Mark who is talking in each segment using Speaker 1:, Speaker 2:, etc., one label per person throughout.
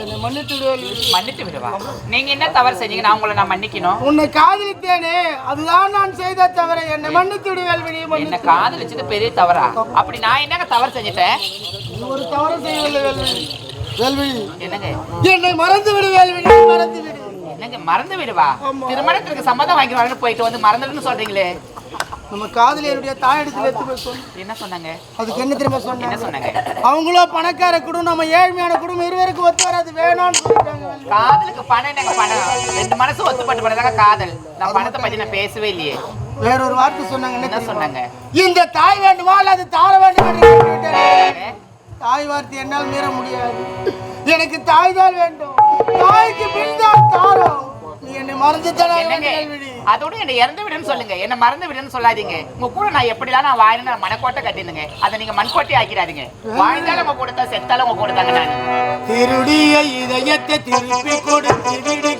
Speaker 1: என்னை
Speaker 2: மன்னித்து
Speaker 1: விடுவா நீங்க என்ன தவறு செஞ்சீங்க? நான் உங்களை நான் மன்னிக்கணும்.
Speaker 2: உன்னை காதலித்தேனே அதுதான் நான் செய்த தவிர என்னை மன்னித்து விடு வேல்விழி
Speaker 1: என்ன காதலிச்சது பெரிய தவறா? அப்படி நான் என்னங்க தவறு செஞ்சுட்டேன்?
Speaker 2: ஒரு தவறு செய்யவில்லை வேல்விழி
Speaker 1: என்னங்க?
Speaker 2: என்னை மறந்து விடு வேல்விழி மறந்து விடு
Speaker 1: என்னங்க மறந்து விடுவா. திருமணத்திற்கு சம்மதம் வாங்கி வரணும் போயிட்டு வந்து மறந்துடுன்னு சொல்றீங்களே.
Speaker 2: நம்ம காதலியருடைய தாயிடத்தில் எடுத்து போய் சொல்லு
Speaker 1: என்ன சொன்னாங்க?
Speaker 2: அதுக்கு என்ன
Speaker 1: என்ன
Speaker 2: சொன்னாங்க?
Speaker 1: சொன்னாங்க?
Speaker 2: அவங்களோ பணக்கார குடும்பம் நம்ம ஏழ்மையான குடும்பம் இருவருக்கும் ஒத்து வராது வேணாம்னு சொல்லிட்டாங்க.
Speaker 1: காதலுக்கு பணம் என்னங்க பணம்? ரெண்டு மனசு ஒத்துப்பட்டு பண்ணதாங்க காதல். நான் பணத்தை பத்தி நான் பேசவே இல்லையே.
Speaker 2: வேற ஒரு வார்த்தை சொன்னாங்க என்ன?
Speaker 1: சொன்னாங்க?
Speaker 2: இந்த தாய் வேண்டுமா அல்லது தார வேண்டும். தாய் வார்த்தை என்னால் மீற முடியாது. எனக்கு தாய் தான் வேண்டும். தாய்க்கு பின் தான் தாரம் நீ என்னை மறந்து தர
Speaker 1: என்னங்க அதோட என்ன இறந்து விடுன்னு சொல்லுங்க. என்ன மறந்து விடுன்னு சொல்லாதீங்க. உங்க கூட நான் எப்படிலாம் நான் வாயின்னு நான் மனக்கோட்டை கட்டினுங்க. அதை நீங்க மண்கோட்டை ஆக்கிறாதீங்க வாழ்ந்தாலும் உங்க கூட தான் செத்தாலும் உங்க கூட தாங்க நான்.
Speaker 2: திருடிய இதயத்தை திருப்பி கொடுத்து விடு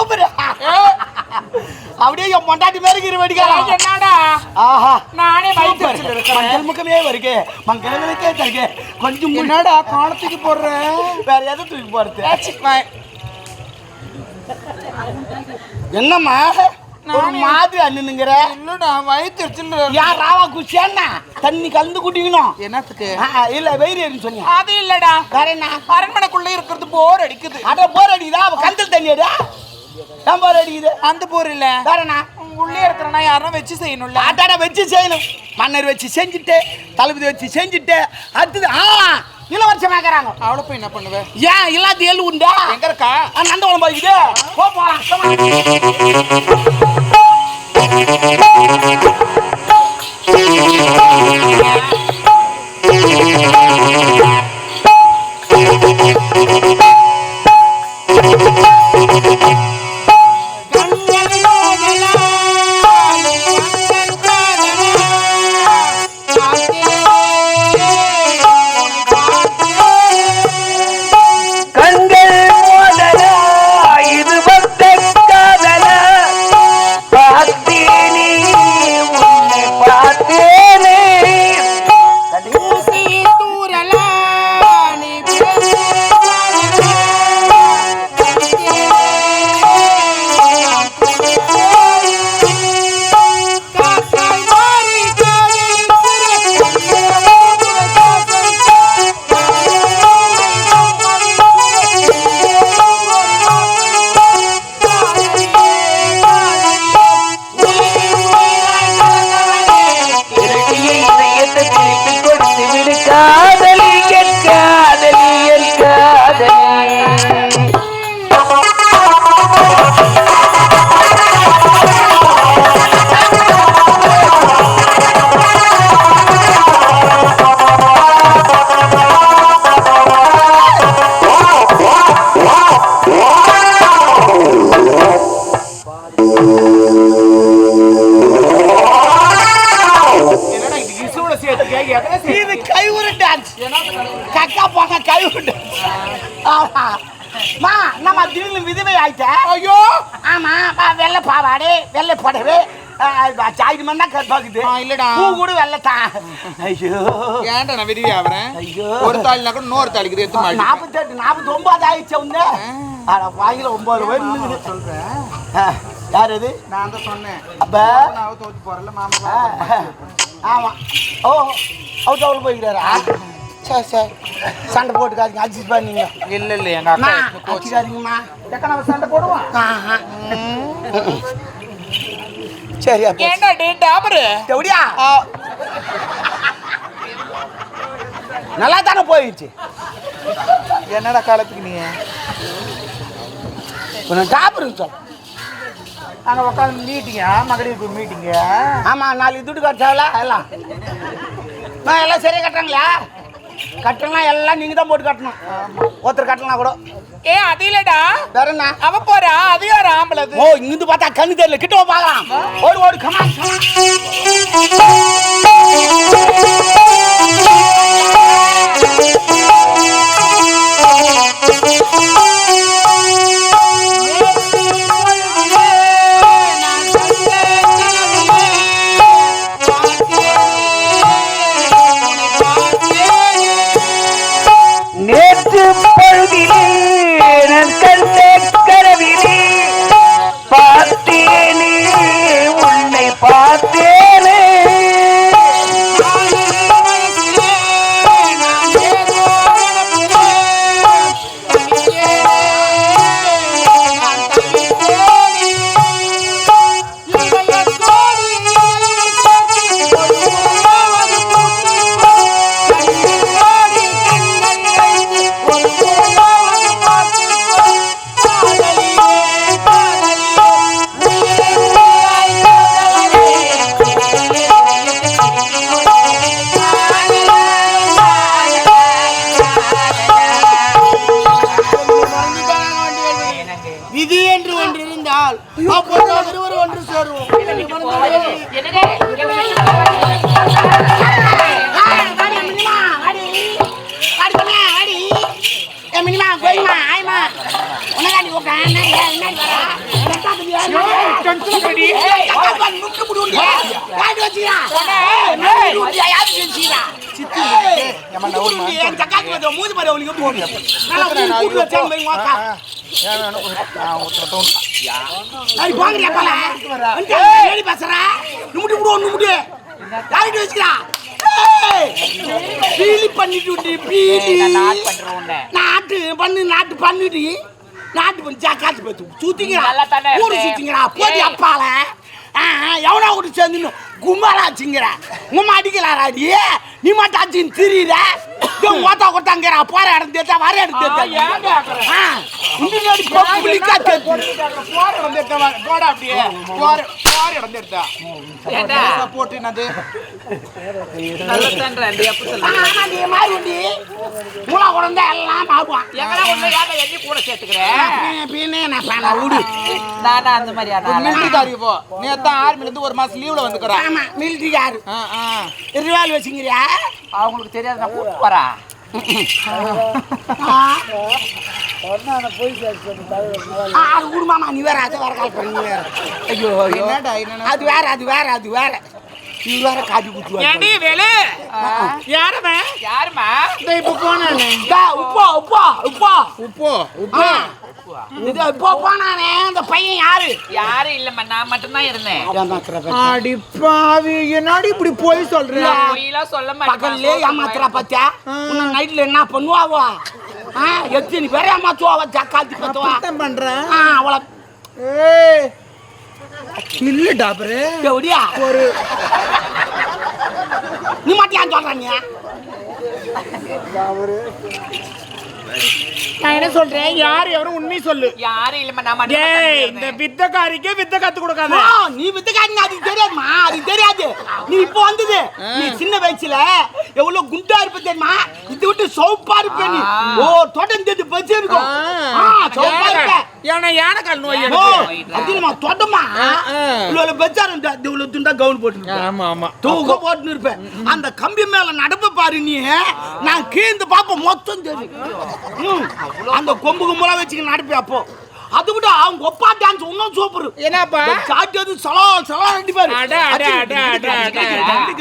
Speaker 2: சூப்பர். அப்படியே என் பொண்டாட்டி மாதிரி இரு வெடிக்கலாம்
Speaker 1: என்னடா?
Speaker 2: ஆஹா.
Speaker 1: நானே வயிற்று
Speaker 2: மஞ்சள் முகமே வருகே மங்களங்களுக்கே தருகே கொஞ்சம் என்னடா காணத்துக்கு போடுறேன் வேற எதை தூக்கி போறது என்னம்மா? ஒரு மாதிரி அண்ணுங்கிற
Speaker 3: இல்லடா வயிற்று
Speaker 2: யார் ராவா குச்சியாண்ணா தண்ணி கலந்து குட்டிக்கணும்
Speaker 3: என்னத்துக்கு?
Speaker 2: இல்ல வெயிறு சொன்னீங்க
Speaker 3: அது இல்லடா.
Speaker 2: வேற என்ன?
Speaker 3: அரண்மனைக்குள்ள இருக்கிறது போர் அடிக்குது.
Speaker 2: அட போர் அடிக்குதா? அவ கந்தல் தண்ணி அடியா? ஏன் போர் அடிக்குது?
Speaker 3: அந்த போர் இல்ல.
Speaker 2: வேற என்ன?
Speaker 3: உள்ளே இருக்கிறனா யாரும் வச்சு செய்யணும்ல.
Speaker 2: ஆட்டாட வச்சு செய்யணும். மன்னர் வச்சு செஞ்சுட்டு தளபதி வச்சு செஞ்சுட்டு அடுத்தது ஆ இளவரசம் ஆக்குறாங்க
Speaker 3: அவளை போய் என்ன பண்ணுவ?
Speaker 2: ஏன் இல்லாத எள்ளு உண்டா?
Speaker 3: எங்க இருக்கா?
Speaker 2: நந்தவனம் போய்க்குது. போ போலாம் on.
Speaker 3: ஆயிட்ட
Speaker 4: ஐயோ
Speaker 3: ஆமா பா, வெள்ளை பாவாடை வெள்ளை புடவை சாய்டு மண்ணா கற்பாக்குது
Speaker 4: ஆ, இல்லடா.
Speaker 3: பூ கூட வெள்ளத்தான் ஐயோ
Speaker 4: ஏன்டா நான்
Speaker 3: ஐயோ.
Speaker 4: ஒரு தாலினா கூட நூறு
Speaker 3: நாற்பத்தெட்டு நாற்பத்தி ஒன்பது ஆயிடுச்சு வந்து அட வாங்கில ஒன்பது ரூபாய் சொல்றேன் யார் இது
Speaker 4: நான் தான் சொன்னேன்
Speaker 3: அப்ப
Speaker 4: நான் தோத்து போறல மாமா
Speaker 3: ஆமா ஓ அவுட் அவுட் போய்க்கிறாரா சரி சரி சண்டை போட்டுக்காதீங்க அட்ஜஸ்ட் பண்ணீங்க
Speaker 4: இல்ல இல்ல எங்க அக்கா எக்கா நம்ம சண்டை போடுவோம்
Speaker 3: ஆஹா. சரி அப்போ.
Speaker 4: ஏன்டா டே டாபரு?
Speaker 3: எப்படியா நல்லா தானே போயிடுச்சு?
Speaker 4: என்னடா காலத்துக்கு நீ?
Speaker 3: கொஞ்சம் டாப்பர் சொல்.
Speaker 4: அங்க உட்காந்து மீட்டிங்க மகளிர் மீட்டிங்க
Speaker 3: ஆமா நாலு துட்டு கட்டாவல எல்லாம். நான் எல்லாம் சரியா கட்டுறாங்களா? கட்டலாம் எல்லாம் நீங்க தான் போட்டு கட்டணும். ஒருத்தர் கட்டலாம் கூட.
Speaker 4: ஏ அது இல்லடா.
Speaker 3: வேற என்ன?
Speaker 4: அவ போறா அது யார் ஆம்பளது
Speaker 3: ஓ இங்கிருந்து பார்த்தா கண்ணு தெரியல. கிட்ட பார்க்கலாம். ஓடு ஓடு கமான் உனக்காண்டி உட்கார், என்ன, ஏன், என்ன வரா? ரெட்டாத்துக்கு ஏன் ஏய், அக்கா பாரு, முக்கு முடி வாடி வச்சியா? ஏய், முடி யாரு வச்சியா? வந்து பாரு, அடி, பீலி பண்ணிட்டு பீலி. நாட்டு பண்ணு நாட்டு பண்ணிட்டு நாட்டு பண்ணி காசு பத்து.
Speaker 1: தானே
Speaker 3: ஊரு. சுத்திங்கிறா போதி. அப்பால. எவனா கூட சேர்ந்து கும்பலா வச்சுங்கிற உம்மா அடிக்கலாரா நீ நீ மட்டும் அடிச்சுன்னு திரியிற. ஓத்தா கொட்டாங்கிறா போற இடம் தேத்தா வர இடம்
Speaker 4: எடுத்தா போடா அப்படியே. போற போற இடம்
Speaker 1: ஏண்டா?
Speaker 4: சப்போர்ட் என்னது?
Speaker 3: மூளா குழந்தை எல்லாம் மாறுவான்.
Speaker 1: எங்கடா ஏன் என்னி கூட சேர்த்துக்கிறேன்
Speaker 3: பின்னே நான்
Speaker 1: அந்த மாதிரியா
Speaker 4: மிலிட்டரி போ. நீ தான் ஆர்மில இருந்து ஒரு மாசம் லீவ்ல வந்துக்கறா.
Speaker 3: ஆமா மிலிட்ரி யாரு?
Speaker 4: ஆ ஆ.
Speaker 3: ரிவால் வச்சுங்கிறியா
Speaker 1: அவங்களுக்கு தெரியாது நான் கூட்டு வரா
Speaker 3: ஆறு குடும்பமா நீ வேற அது வேற கால் பண்ணி வேற. ஐயோ ஐயோ.
Speaker 4: என்னடா என்னடா?
Speaker 3: அது வேற அது வேற அது வேற. நீ வேற காட்டி
Speaker 4: ஏண்டி வேலு? யாரவன்
Speaker 1: யாருமா
Speaker 4: இந்த இப்ப போனானே.
Speaker 3: உப்பா உப்பா உப்பா.
Speaker 4: உப்போ
Speaker 3: ஆ. இது இப்போ போனானே அந்த பையன் யாரு?
Speaker 1: யாரும் இல்லம்மா நான் மட்டும்தான் இருந்தேன்.
Speaker 4: அடி பாவி என்னடி இப்படி போய் சொல்ற?
Speaker 1: நான் பொய்யெல்லாம் சொல்ல
Speaker 3: பகல்லே
Speaker 1: மாட்டேன்
Speaker 3: ஏமாத்துறா பத்தியா? உன்னை நைட்ல என்ன பண்ணுவாவோ? ஆ எத்தனை பேர் ஏமாத்துவாவா? ஜக்காத்தி பத்துவா
Speaker 4: பண்றேன்.
Speaker 3: ஆ அவளை
Speaker 4: ஏய் இல்ல டாபரு.
Speaker 3: எப்படியா
Speaker 4: ஒரு
Speaker 3: நீ மட்டும் ஏன் சொல்ற நீ?
Speaker 4: நான் என்ன சொல்றேன்? யார் எவரும் உண்மை சொல்லு.
Speaker 1: யாரும் இல்லம்மா நான்
Speaker 4: ஏய் இந்த வித்தக்காரிக்கே வித்த கத்து கொடுக்காத.
Speaker 3: நீ வித்துக்காரங்க அதுக்கு தெரியாதுமா அதுக்கு தெரியாது. நீ இப்போ வந்தது. நீ சின்ன வயசுல எவ்வளவு குண்டா இருப்ப தெரியுமா? இது விட்டு சோப்பா இருப்ப நீ. ஓ தொடர்ந்து பச்சு இருக்கும் சோப்பா இருப்ப.
Speaker 4: ஏன்னா யானைக்கால் நோய்
Speaker 3: தொட்டமா
Speaker 4: ஆ.
Speaker 3: இவ்வளவு பெச்சாரம் இவ்வளவு துண்டா கவுன் போட்டு
Speaker 4: ஆமா ஆமா.
Speaker 3: தூக்க போட்டு இருப்பேன் அந்த கம்பி மேல நடப்ப பாரு நீ. நான் கீழ்ந்து பாப்ப மொத்தம் தெரியும். அந்த கொம்பு கும்பலா வச்சுக்க நடப்பேன் அப்போ. அது விட அவங்க ஒப்பா டான்ஸ் இன்னும் சூப்பர்
Speaker 4: என்னப்பா?
Speaker 3: சாட்டியது சலா சலா அடிப்பாரு
Speaker 4: அட, அட, அட, அட, அட.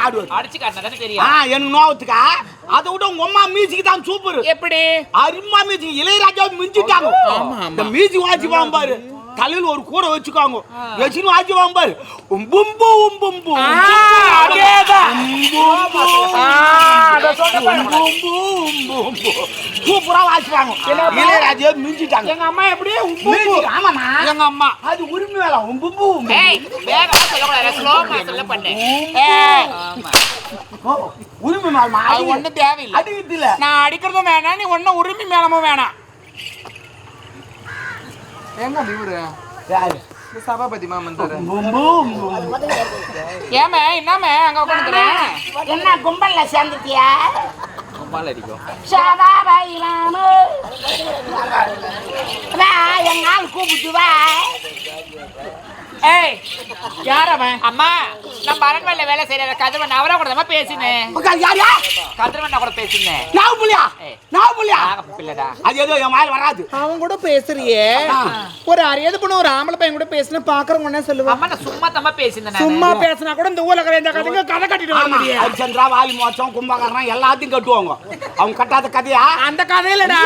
Speaker 3: ஆடுவார்
Speaker 1: அடிச்சு காட்டினா
Speaker 3: ஆ
Speaker 1: தெரியும்.
Speaker 3: எனக்கு நோவத்துக்கா அதை விட உங்க அம்மா மியூசிக் தான் சூப்பர்
Speaker 4: எப்படி?
Speaker 3: அருமா மியூசிக் இளையராஜா மிஞ்சிட்டாங்க.
Speaker 4: ஆமா, ஆமா.
Speaker 3: இந்த மியூசிக் வாசிப்பான் பாரு. தலையில ஒரு கூடை வச்சுக்காங்க. வச்சுன்னு வாசிப்பான் பாரு உம்பும்பு உம்பும்பு. சூப்பரா வாசிப்பாங்க. இளையராஜா மிஞ்சிட்டாங்க.
Speaker 4: எங்க அம்மா எப்படி?
Speaker 3: ஆமாமா
Speaker 4: எங்க அம்மா?
Speaker 3: அது உரிமை வேலை உம்பும்பு உரிமை மேலமா
Speaker 4: அது ஒண்ணும் தேவையில்லை.
Speaker 3: அடிக்கிறது இல்ல
Speaker 4: நான் அடிக்கிறதும் வேணாம் நீ ஒன்னும் உரிமை மேலமும் வேணாம். சபாபதி மாமன் தர
Speaker 3: உம்பு உம்பு
Speaker 4: ஏமே என்னமே அங்க உட்காந்துக்கிறேன்
Speaker 5: என்ன கும்பல்ல சேர்ந்துட்டியா
Speaker 1: அடிக்கும்
Speaker 5: சதாபாயிலாம வா எங்க ஆள் கூப்பிட்டு வா
Speaker 4: ஏய் யார் அவன்
Speaker 1: அம்மா நம்ம அரண்மனையில வேலை செய்யற கதிரவன் அவரா கூட தான் பேசினேன்.
Speaker 3: யார் யார்?
Speaker 1: கதிரவன் கூட பேசினேன்.
Speaker 3: நான் புள்ளியா. நான் புள்ளியா?
Speaker 1: பிள்ளைடா.
Speaker 3: அது ஏதோ என் வாயில் வராது.
Speaker 4: அவன் கூட பேசுறியே. ஒரு அறியாத பொண்ணு ஒரு ஆம்பளை பையன் கூட பேசினா பாக்குறவங்க என்ன சொல்லுவாங்க
Speaker 1: அம்மா நான் சும்மா தம்மா பேசினேன்.
Speaker 4: சும்மா பேசினா கூட இந்த ஊர்ல இந்த கதைங்க கதை கட்டிட்டு வர முடியும்
Speaker 3: ஹரிச்சந்திரா வாலி மோச்சம் கும்பகரணம் எல்லாத்தையும் கட்டுவாங்க. அவங்க கட்டாத கதையா?
Speaker 4: அந்த கதையிலடா.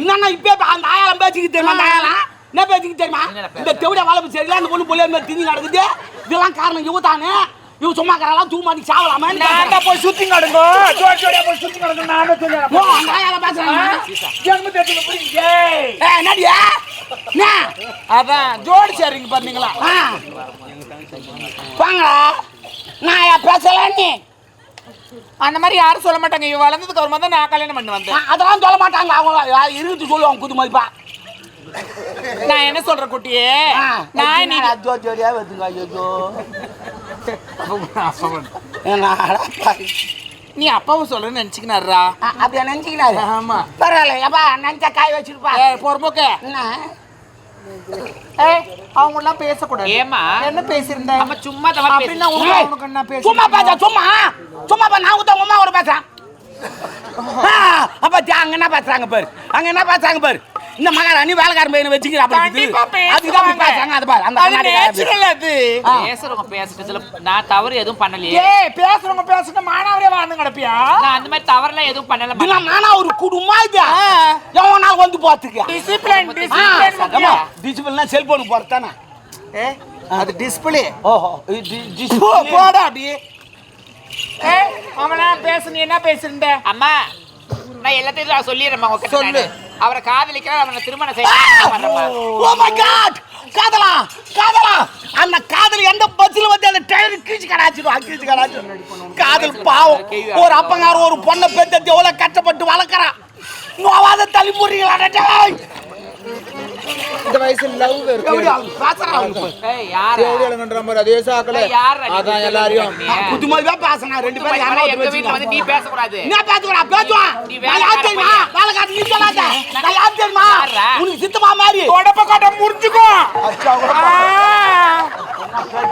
Speaker 3: என்னன்னா இப்ப அந்த ஆயாலம் பேச்சுக்கு தெரியுமா அந்த ஆயாலம் என்ன பேச்சுக்கு தெரியுமா? இந்த தெவிட வளர்ப்பு சரியில்லை அந்த பொண்ணு பொலியா மாதிரி திணி நடக்குது. இதெல்லாம் காரணம் இவ தானே இவ சும்மா கரெல்லாம் தூ மாட்டி சாவலாமா
Speaker 4: நான் போய் சுத்தி கிடங்க ஜோடி ஜோடியா போய் சுத்தி கிடங்க நானும்
Speaker 3: ஓ
Speaker 4: சொல்லுறேன்
Speaker 3: அந்த ஆயாலம் பேசுறாங்க.
Speaker 4: ஜென்மத்தை புரியுங்க
Speaker 3: ஏய். என்னடியா என்ன?
Speaker 4: அதான் ஜோடி சரிங்க பண்ணீங்களா
Speaker 3: ஆ. வாங்கடா நான் ஏன் பேசல நீ?
Speaker 4: அந்த மாதிரி யாரும் சொல்ல மாட்டாங்க. இவ வளர்ந்ததுக்கு அப்புறமா தான் நான் கல்யாணம் பண்ணி வந்தேன்.
Speaker 3: அதெல்லாம் சொல்ல மாட்டாங்க. அவங்க இருந்து சொல்லுவாங்க குது மதிப்பா.
Speaker 4: நான் என்ன சொல்றேன் குட்டியே? நான் நீ
Speaker 3: ஜோ ஜோடியா வருதுங்க ஐயோ.
Speaker 4: நீ அப்பாவும் சொல்றேன்னு நினைச்சுக்கினாருடா.
Speaker 3: ஆ, அப்படியா நினைச்சுக்கிறாரு
Speaker 4: ஆமா.
Speaker 3: பரவாயில்ல ஏப்பா நினைச்சா காய் வச்சிருப்பா.
Speaker 4: பொறுமுக்க. அவங்க எல்லாம் பேசக்கூடாது.
Speaker 1: ஏம்மா?
Speaker 4: என்ன பேசியிருந்த?
Speaker 1: அம்மா சும்மா தம்மா
Speaker 4: அப்படின்னா உனக்கு என்ன பேச?
Speaker 3: சும்மா பேச சும்மா. சும்மா பா நான் உத்த உமா கூட பேசுறேன். அப்ப அங்க என்ன பேசுறாங்க பாரு? அங்க என்ன பேசுறாங்க பாரு? இந்த மகாராணி வேலைக்காரன் பையனை வச்சுக்கிறா
Speaker 4: கண்டிப்பா
Speaker 3: அதுக்கு தான் இப்படி பேசுறாங்க அது பாரு அந்த.
Speaker 4: நேச்சுரல் அது.
Speaker 1: பேசுறவங்க பேசிட்டு சொல்ல நான் தவறு எதுவும் பண்ணலையே.
Speaker 4: ஏய் பேசுறவங்க பேசுன மானாவரே வாழ்ந்து கிடப்பியா?
Speaker 1: நான் அந்த மாதிரி தவறுலாம் எதுவும் பண்ணல
Speaker 3: இதெல்லாம் நானா ஒரு குடும்பம் இது எவன் நாள் வந்து பார்த்துக்க
Speaker 4: டிசிப்ளின் டிசிப்ளின் முக்கியம்.
Speaker 3: டிசிபிள்னா செல்போனுக்கு போறதானே
Speaker 4: ஏய் அது டிஸ்பிளே
Speaker 3: ஓஹோ
Speaker 4: போடா அப்படியே ஏய் அவனா பேசு நீ என்ன பேசுறீங்க?
Speaker 1: அம்மா நான் எல்லாத்தையும் நான் சொல்லிடுறேன்
Speaker 4: சொல்லு.
Speaker 1: அவரை காதலிக்கிறார் அவனை திருமணம் செய்ய
Speaker 3: ஓ மை காட் காதலா காதலா! அந்த காதல் எந்த பஸ்ல வந்து அந்த டயர் கீச்சு கடாச்சிடும் கீச்சு கடாச்சிடும். காதல் பாவம். ஒரு அப்பங்கார ஒரு பொண்ணை பெத்தது எவ்வளவு கஷ்டப்பட்டு வளர்க்கறான் நோவாத தள்ளி போடுறீங்களா டேய்
Speaker 4: இந்த வயசுல லவ் இருக்கு. அதே சாக்கல அதான் எல்லாரையும்.
Speaker 1: நீ?
Speaker 3: புதுமையா பேசுனா ரெண்டு பேரும்
Speaker 1: எங்க வீட்டுல வந்து நீ பேசக்கூடாது.
Speaker 3: என்ன பேசுறா பேசுவான்
Speaker 1: நீ
Speaker 3: நான் யார் தெரியுமா
Speaker 1: வேலைக்கார
Speaker 3: வேலை காட்டு நீ சொல்லாத நான் யார் தெரியுமா
Speaker 1: யார்ரா?
Speaker 3: மாதிரி
Speaker 4: கொடப்ப கொட்ட முறிஞ்சுக்கோ.
Speaker 3: அச்சா, உடப்பா.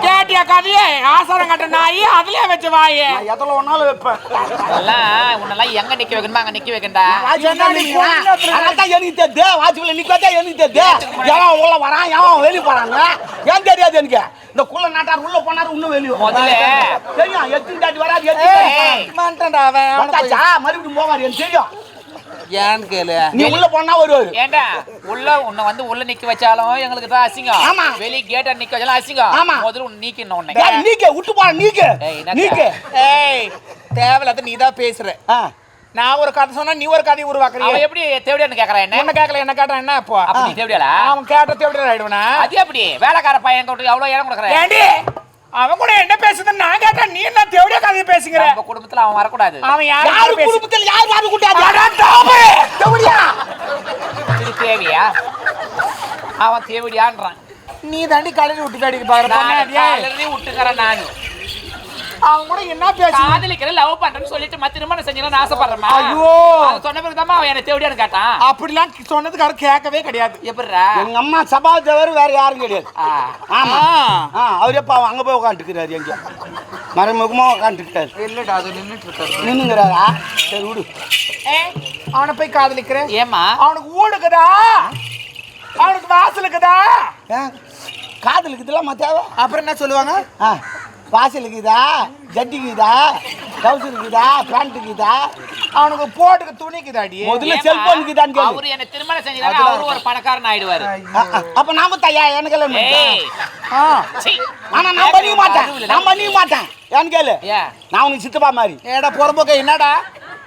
Speaker 4: கேட்டியா கதையே? ஆசாரம் கட்ட நாய் அதுலயே வச்ச வாயே.
Speaker 3: நான் எதில் ஒன்னாலும் வைப்பேன்.
Speaker 1: அதெல்லாம் உன்னெல்லாம் எங்க நிக்க வைக்கணுமா? அங்க நிக்க வைக்கண்டா?
Speaker 3: அதான் எனக்கு தெரியுது வாட்சிப்பில் நிக்காதே எனக்கு தெரியுது எவன் உள்ள வரான்? எவன் வெளியே போறாங்க? ஏன் தெரியாது எனக்கு? இந்த குள்ள நாட்டார் உள்ள போனாரு இன்னும் வெளியே
Speaker 1: முதல்ல.
Speaker 3: தெரியும் எத்தனை தாட்டி வராது எத்தனை.
Speaker 4: மாட்டான்டா அவன்
Speaker 3: மறுபடியும் போவாரு எனக்கு தெரியும்.
Speaker 4: ஏன்னு கேளு.
Speaker 3: நீ உள்ள போனா வருவாரு.
Speaker 1: ஏண்டா? உள்ள உன்னை வந்து உள்ள நிக்க வச்சாலும் எங்களுக்கு தான் அசிங்கம்.
Speaker 3: ஆமா.
Speaker 1: வெளிய கேட்ட நிக்க வச்சாலும் அசிங்கம்.
Speaker 3: ஆமா.
Speaker 1: முதல்ல உன்னை நீக்கணும் உன்னை.
Speaker 3: நீக்க. விட்டு போற நீக்க? நீக்க.
Speaker 4: ஏய் தேவையில்லாத நீ தான் பேசுற. நான் ஒரு கதை சொன்னா நீ ஒரு கதையை
Speaker 1: அவன்
Speaker 4: உருவாக்குறீங்க
Speaker 1: எப்படி தேவடியான்னு கேக்குறான் என்ன?
Speaker 4: என்ன கேட்கல என்ன கேட்டா என்ன அப்போ
Speaker 1: அப்ப நீ தேவடியாளா
Speaker 4: அவன் கேட்ட தேவையா ஆயிடுவனா?
Speaker 1: அது எப்படி? வேலைக்கார பையன் கொண்டு எவ்வளவு இடம் கொடுக்குறேன்.
Speaker 4: ஏண்டி? அவன் கூட என்ன பேசுதுன்னு நான் கேட்டா நீ என்ன தேவையா கதையை பேசுங்கிற
Speaker 1: நம்ம குடும்பத்துல அவன் வரக்கூடாது.
Speaker 4: அவன்
Speaker 3: யாரு குடும்பத்தில்? யார் யாரு
Speaker 1: தேவையா அவன் தேவடியான்றான்.
Speaker 4: நீ தாண்டி கலரி விட்டு அடிக்க பாக்குற
Speaker 1: விட்டுக்கிறேன் நானு.
Speaker 4: அவங்க கூட என்ன பேச
Speaker 1: காதலிக்கிற லவ் பண்றேன்னு சொல்லிட்டு மத்த திருமணம் செஞ்சீங்கன்னு ஆசைப்படுறமா
Speaker 4: ஐயோ.
Speaker 1: அது சொன்ன பிறகுதான் அவன் என்ன தேடியான்னு கேட்டான்.
Speaker 4: அப்படிலாம் சொன்னதுக்கார கேட்கவே கிடையாது.
Speaker 1: எப்படிடா?
Speaker 3: எங்க அம்மா சபா தவிர வேற யாரும் கிடையாது. ஆமா. அவர் எப்ப அங்க போய் உட்காந்துக்கிறாரு எங்க. மறைமுகமா உட்காந்துக்கிறாரு
Speaker 1: இல்லடா அது இருக்காரு
Speaker 3: நின்னுங்கிறாரா? சரி விடு.
Speaker 4: அவனை போய் காதலிக்கிறேன்
Speaker 1: ஏமா
Speaker 4: அவனுக்கு ஊடுக்குதா அவனுக்கு வாசல் இருக்குதா?
Speaker 3: ஏன்? காதலுக்கு இதெல்லாம் தேவை?
Speaker 4: அப்புறம் என்ன சொல்லுவாங்க?
Speaker 3: ஆ. வாசல் இருக்குதா? ஜட்டி இருக்குதா? டவுசர் இருக்குதா? பேண்ட் இருக்குதா?
Speaker 4: அவனுக்கு போட்டுக்கு துணிக்குதாடி
Speaker 3: முதல்ல
Speaker 1: ஏம்மா?
Speaker 3: செல்போன் இருக்குதான்னு கேளு.
Speaker 1: அவரு என்ன திருமணம் செஞ்சதால அவரும் ஒரு பணக்காரன் ஆயிடுவாரு.
Speaker 3: அப்ப நாம தையா? எனக்கு எல்லாம். ஆனா நான் பண்ணிக்க மாட்டேன். நான் பண்ணிக்க மாட்டேன். ஏன்னு கேளு. நான் உனக்கு சித்தப்பா மாதிரி.
Speaker 4: ஏடா புறம்போக்க என்னடா?